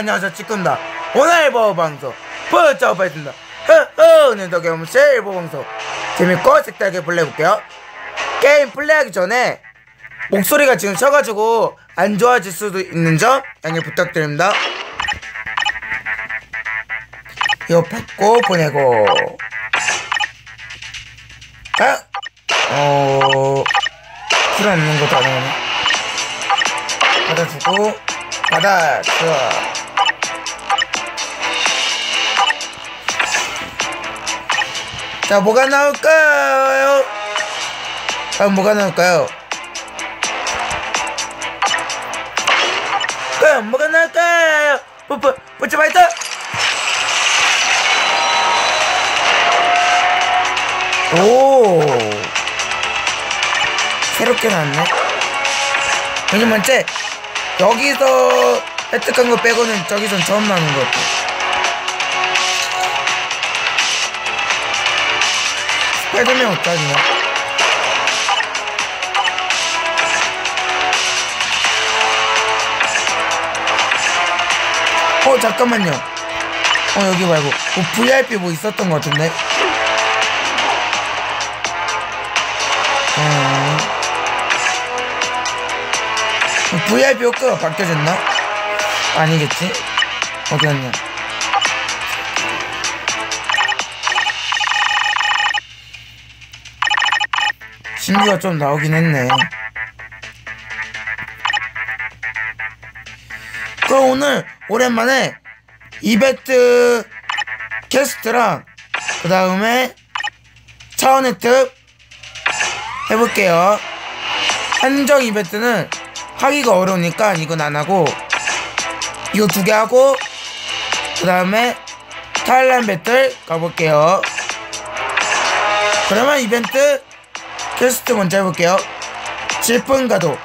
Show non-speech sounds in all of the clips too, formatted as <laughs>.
안녕하세요. 찌꾼다. 오늘 보호 방송 보여줘보겠습니다. 흐흐. 오늘도 경험실 보호 방송 재밌고 색다르게 플레이해볼게요. 게임 플레이하기 전에 목소리가 지금 쉬어가지고 안 좋아질 수도 있는 점 양해 부탁드립니다. 이거 받고 보내고. 아? 어... 필요 없는 거다 나오네. 받아주고 받아 좋아 자 뭐가 나올까요? 과연 뭐가 나올까요? 과연 뭐가 나올까요? 뽀뽀 뽀찌 파이터 오 새롭게 나왔네 왜냐면 쟤 여기서 획득한 거 빼고는 저기선 처음 나오는 것 같아 스파이더맨 어떠냐 어 잠깐만요 어 여기 말고 뭐 VIP 뭐 있었던 것 같은데 어... VIP 효과가 바뀌어졌나? 아니겠지? 어디 갔냐? 신규가 좀 나오긴 했네. 그럼 오늘 오랜만에 이벤트 캐스트랑 그 다음에 차원 혜택 해볼게요. 한정 이벤트는 하기가 어려우니까 이건 안 하고 이거 두 개 하고 그 다음에 타일란 배틀 가볼게요. 그러면 이벤트 퀘스트 먼저 해볼게요. 질풍가도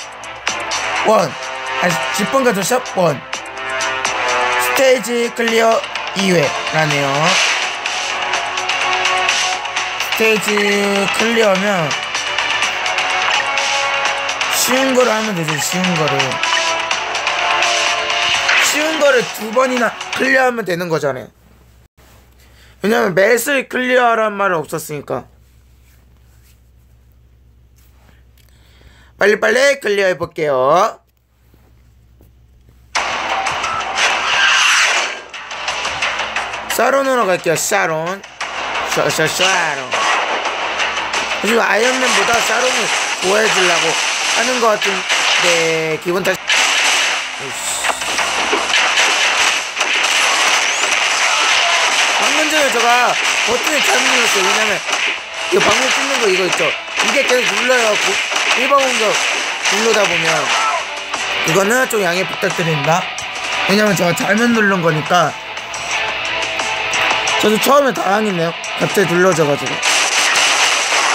원, 아니 질풍가도 샵 원. 스테이지 클리어 2회라네요. 스테이지 클리어면 쉬운 거를 하면 되지 쉬운 거를 쉬운 거를 두 번이나 클리어하면 되는 거잖아요 왜냐면 맷을 클리어하란 말은 없었으니까 빨리빨리 클리어 해 볼게요. 사론으로 갈게요 사론. 샤샤 샤론. 요즘 아이언맨보다 사론을 좋아해 주려고 하는 것 같은데 기분 탓. 방금 전에 제가 버튼을 잘못 눌렀어요. 왜냐면 이거 방금 찍는 거 이거 있죠? 이게 계속 눌러요 1번 공격 누르다 보면 이거는 좀 양해 부탁드립니다. 왜냐면 제가 잘못 누른 거니까. 저도 처음에 당황했네요. 갑자기 눌러져가지고.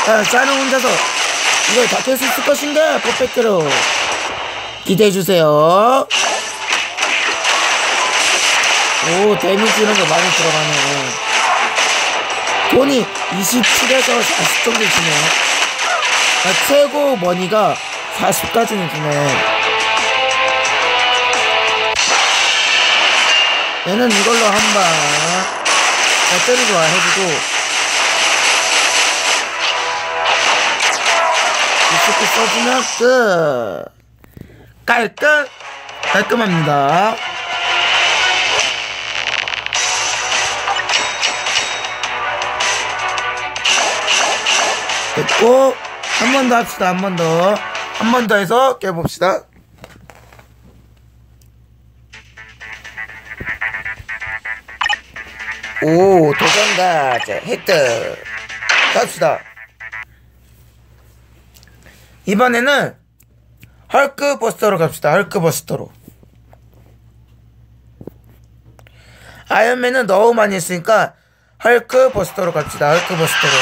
아, 짜는 혼자서 이걸 다깰수 있을 것인가? 퍼펙트로. 기대해주세요. 오 데미지 이런 거 많이 들어가네 돈이 27에서 40 정도 주네요. 아, 최고 머니가 40까지는 주네. 얘는 이걸로 한방 때리고 와 해주고. 이렇게 써주면 끝. 깔끔 깔끔합니다. 됐고 한 번 더 합시다 한 번 더. 한 번 더 해서 깨봅시다. 오 도전가자 획득 갑시다. 이번에는 헐크 버스터로 갑시다 헐크 버스터로. 아이언맨은 너무 많이 했으니까 헐크 버스터로 갑시다 헐크 버스터로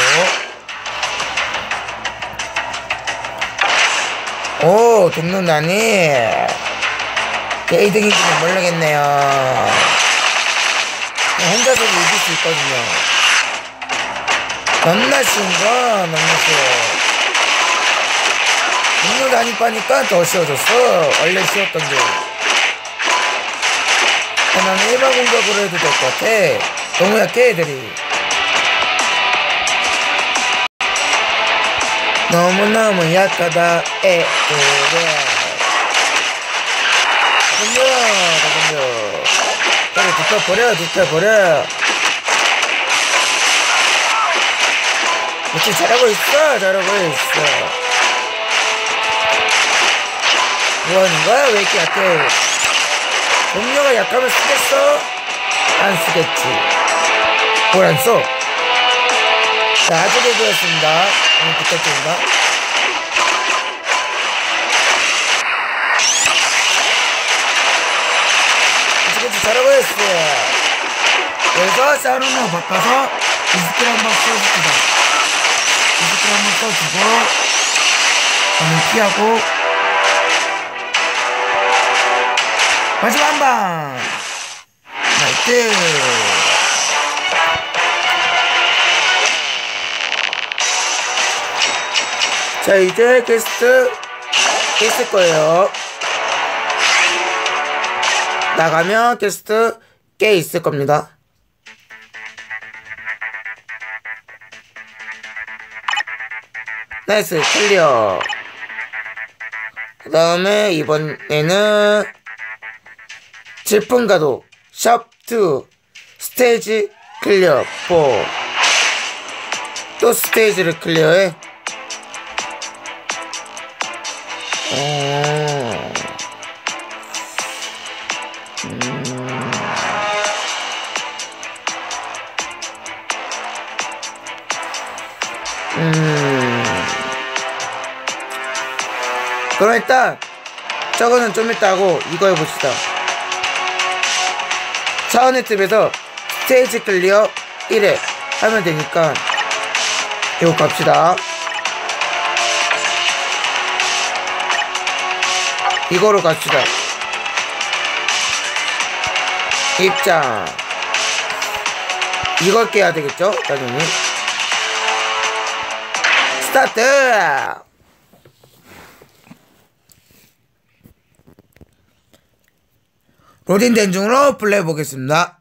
오 동능나니 게이득인지는 모르겠네요. 혼자서도 이길 수 있거든요. 너무나 쉬운 거 너무 쉬워 안 입하니까 더 쉬워졌어. 원래 쉬웠던 게. 나는 일반 공격으로 해도 될 것 같아. 너무 약해, 애들이. 너무너무 약하다, 애들아. 덤벼, 덤벼. 빨리 눕혀버려, 눕혀버려. 그치, 잘하고 있어, 잘하고 있어. 뭐 하는 거야? 왜 이렇게 약해? 동료가 약하면 쓰겠어? 안 쓰겠지. 뭘안 써? 자, 아주 개구였습니다. 오늘 부탁드립니다. 그치, 잘하고 있어. 여기서 샤론으로 바꿔서 이스킬 한번 써줍니다. 이스킬 한번 써주고, 저는 피하고, 마지막 한 방! 나이스! 자, 이제 게스트 있을 거예요. 나가면 게스트 꽤 있을 겁니다. 나이스, 클리어. 그 다음에 이번에는 질풍가도 샵2 스테이지 클리어 4또 스테이지를 클리어해 어... 그럼 일단 저거는 좀 이따 하고 이거 해봅시다. 차원의 팁에서 스테이지 클리어 1회 하면 되니까 이거 갑시다 이거로 갑시다. 입장 이걸 깨야 되겠죠 당연히 스타트! 로딩 된 중으로 플레이 해보겠습니다.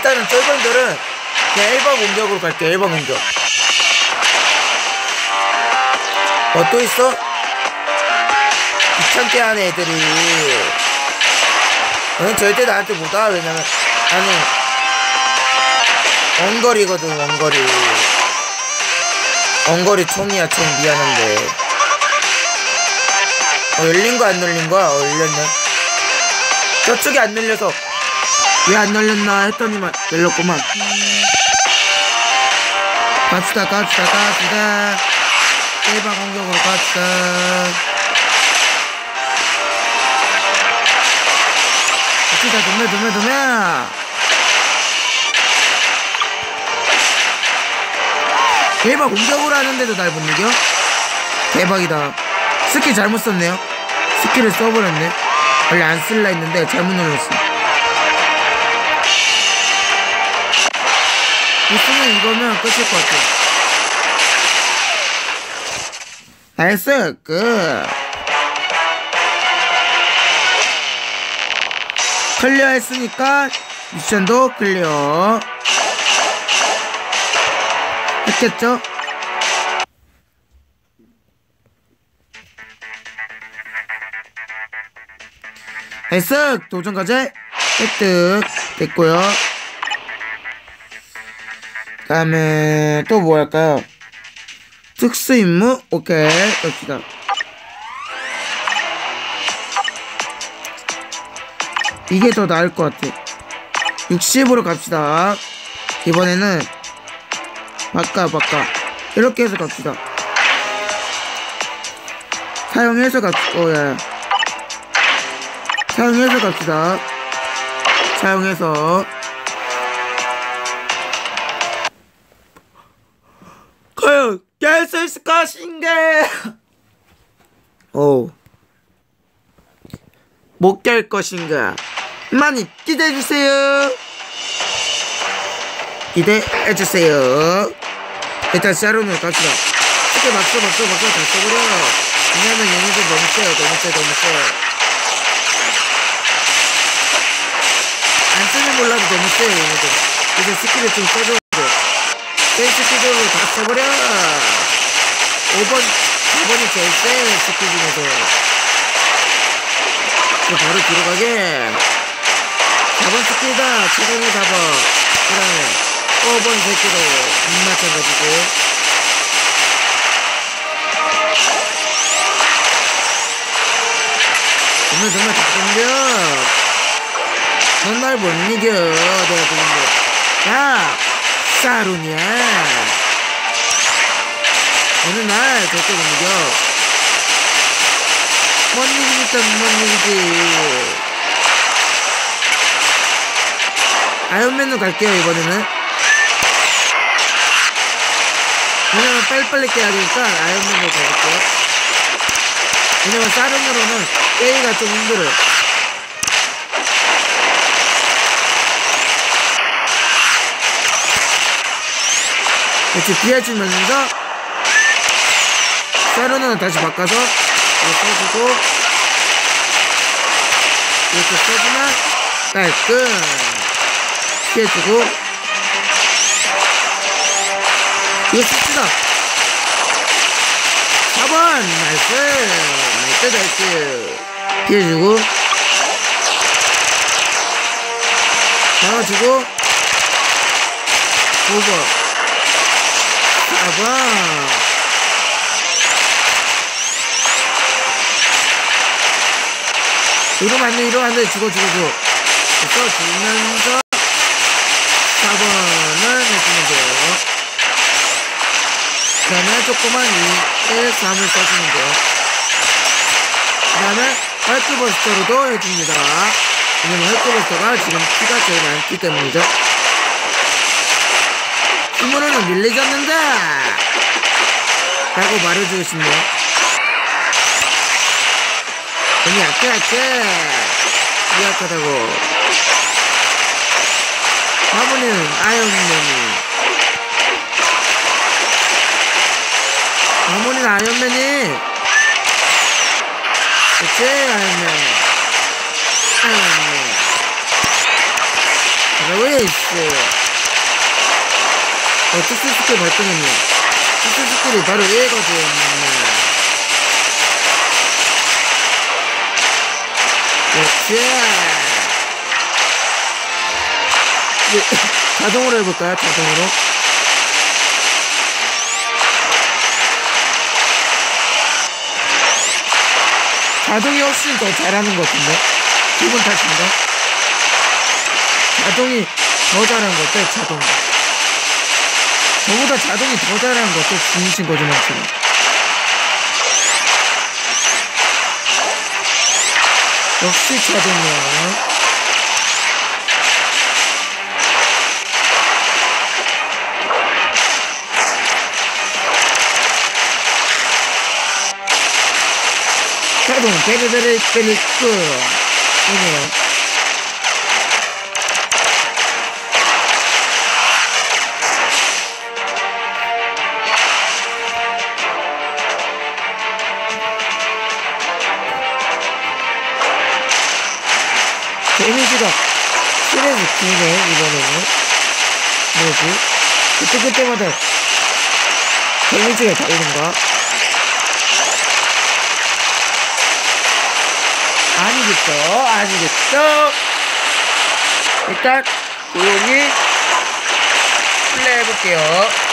일단은 쫄병들은 그냥 1번 공격으로 갈게요. 1번 공격. 어, 또 있어? 귀찮게 하는 애들이. 너는 절대 나한테 못 와. 왜냐면, 나는 원거리거든 원거리 원거리 총이야 총 미안한데 어 열린거 안 열린거야? 어 열렸네 저쪽이 안 열려서 왜 안 열렸나 했더니만 열렸구만. 갑시다 갑시다 갑시다. 일반 공격으로 갑시다. 갑시다 도매 도매 도매 대박 공격을 하는데도 날 못 이겨? 대박이다. 스킬 잘못 썼네요. 스킬을 써버렸네. 원래 안 쓸라 했는데 잘못 눌렀어 있으면 이거면 끝일 것 같아 나이스 끝. 클리어 했으니까 미션도 클리어. 했겠죠? 나이스! 도전까지 획득 됐고요. 그 다음에 또 뭐 할까요? 특수 임무? 오케이 갑시다. 이게 더 나을 것 같아. 60으로 갑시다. 이번에는 바꿔 바꿔. 이렇게 해서 갑시다. 사용해서 갑시다. 오야 사용해서 갑시다. 사용해서 있을 것인가 오. 못 깰 것인가 많이 기대해주세요 기대해주세요 일단 샤론으로 갑시다. 막 써, 막 써, 다 써버려. 왜냐면 얘네들 너무 세요, 너무 세, 너무 세. 안 쓰면 몰라도 너무 세요, 얘네들. 그래서 스킬을 좀. 센 다 써버려. 5번, 4번이 제일 세, 스킬 중에서. 바로 뒤로 가게. 4번 스킬다, 최근에 4번. 그 다음에. 5번 새끼로 입맞춰가지고 정말 정말 다 덤벼 넌 날 못 이겨 내가 그런데 야 사루냐 너는 날못 이겨 못 이기니까 못 이기지. 아이언맨으로 갈게요 이번에는. 왜냐면 빨리빨리 깨야 되니까 아이언맨으로 가볼게요. 왜냐면 다른으로는 깨기가 좀 힘들어요 이렇게 피해주면서 사르는 다시 바꿔서 이렇게 써주고 이렇게 써주면 깔끔 피해주고 이거 씁시다. 4번 나이스 나이스 나이스 피해주고 나와주고 5번 4번 이러면 안 돼 이러면 안 돼 죽어 죽어 죽어 써주면서 4번을 해주면 돼요 그 다음에 조그만 2의 3을 써주면 돼요. 그 다음에 헐크버스터로도 해줍니다. 왜냐면 헐크버스터가 지금 피가 제일 많기 때문이죠. 힘으로는 밀리졌는데! 라고 말해주고 싶네요. 약해, 약해. 미약하다고. 화분은 아이언맨이 아무리 아이언맨이 그치 아이언맨 아이언맨 브레이스 어 특수 스킬 발동했네 특수 스킬이 바로 얘거든 그치 <laughs> 자동으로 해볼까요 자동으로 자동이 훨씬 더 잘하는 것 같은데? 기분 탓인가? 자동이 더 잘하는 것 같아, 자동이. 저보다 자동이 더 잘하는 것 같아, 중신 거짓말처럼. 역시 자동이야. 자동 베리베리 베리 끝 이네요 실에서 기네 이번에는 뭐지? 그때 그때마다 데미지가 다른가 아니겠죠 아니겠죠. 일단 조용히 플레이해볼게요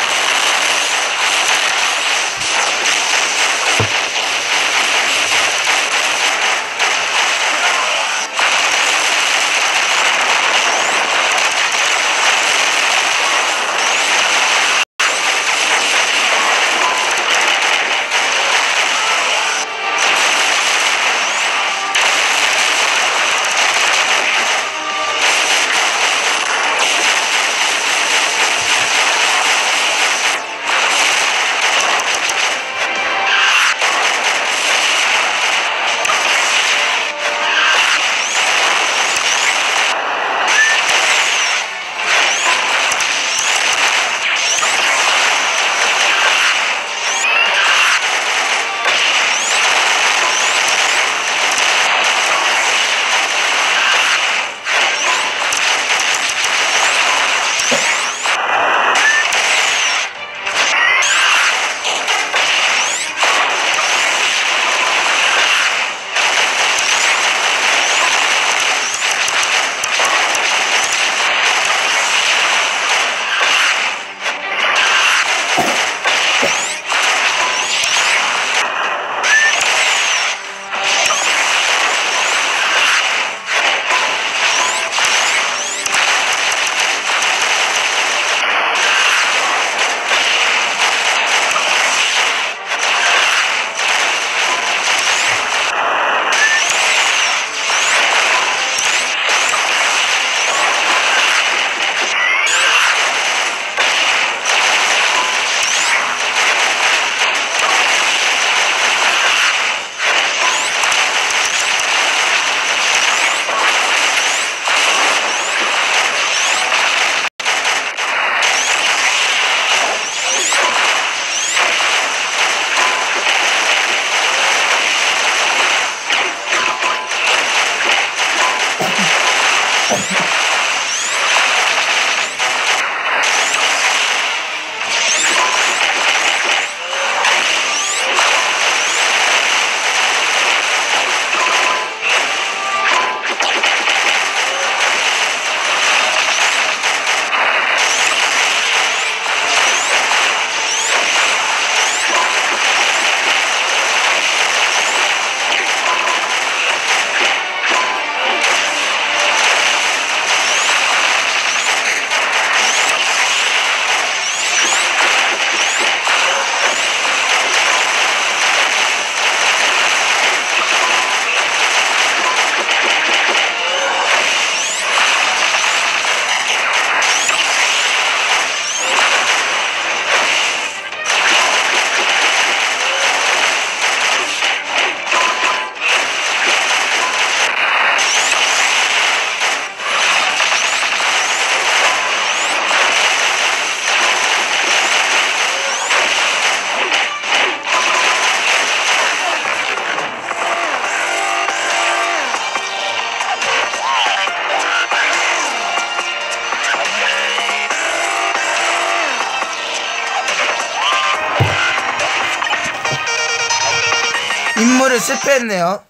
실패했네요.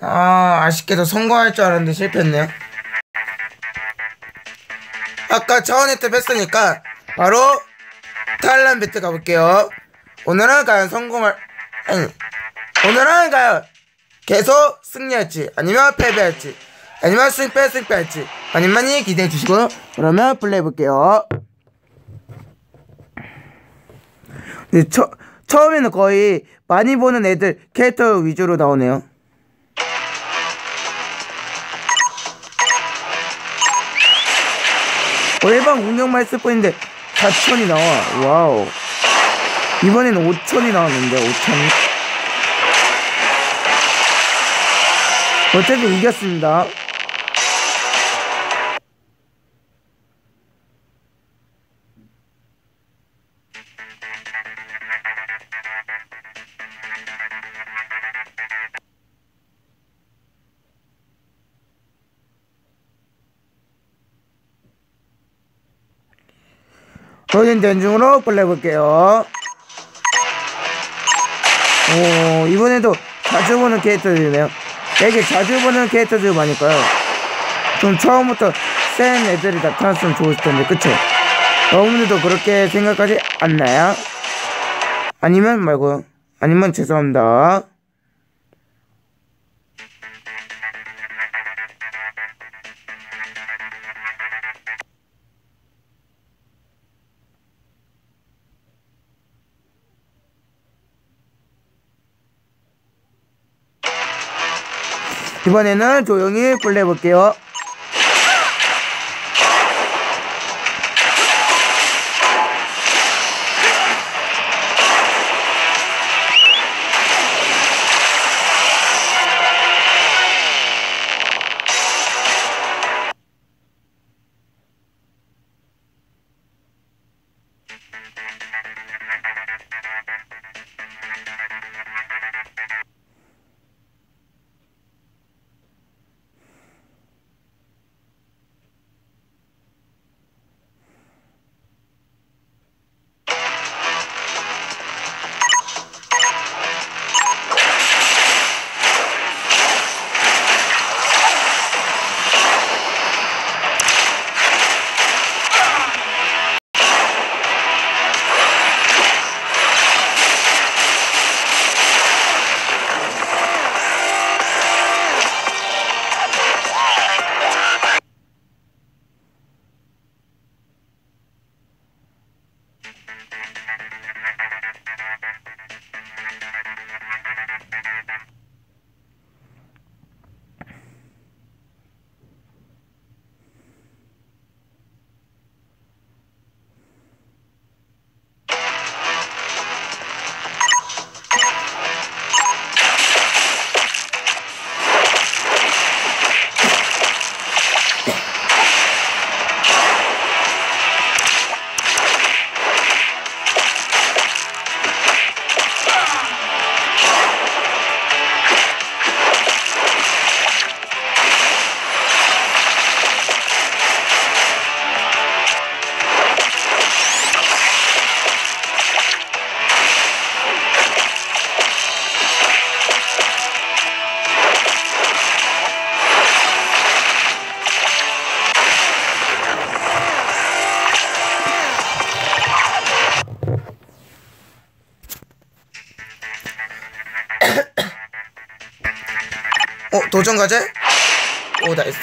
아, 아쉽게도 성공할 줄 알았는데 실패했네요. 아까 차원의 탭 했으니까 바로 탈란 배트 가볼게요. 오늘은 과연 성공할, 아니, 오늘은 과연 계속 승리할지, 아니면 패배할지, 아니면 승패 승패할지, 많이 많이 기대해 주시고, 그러면 플레이해 볼게요. 네, 처, 처음에는 거의 많이 보는 애들 캐릭터 위주로 나오네요. 어, 일반 공격만 했을 뿐인데 4천이 나와. 와우. 이번에는 5천이 나왔는데 5천이. 어쨌든 이겼습니다. 도전 전중으로 골라볼게요. 오, 이번에도 자주 보는 캐릭터들이네요. 되게 자주 보는 캐릭터들 많을까요? 좀 처음부터 센 애들이 나타났으면 좋을 텐데, 그쵸? 여러분들도 그렇게 생각하지 않나요? 아니면 말고요. 아니면 죄송합니다. 이번에는 조용히 플레이해볼게요. 도전 과제? 오, 나이스.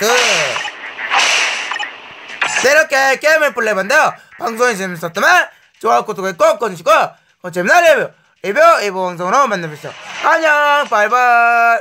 네, 이렇게 게임을 플레이했는데요. 방송이 재밌었다면 좋아요, 구독을 꼭 꺼주시고, 어, 재미난 리뷰, 리뷰, 리뷰 방송으로 만나뵙시죠. 안녕, 바이바이.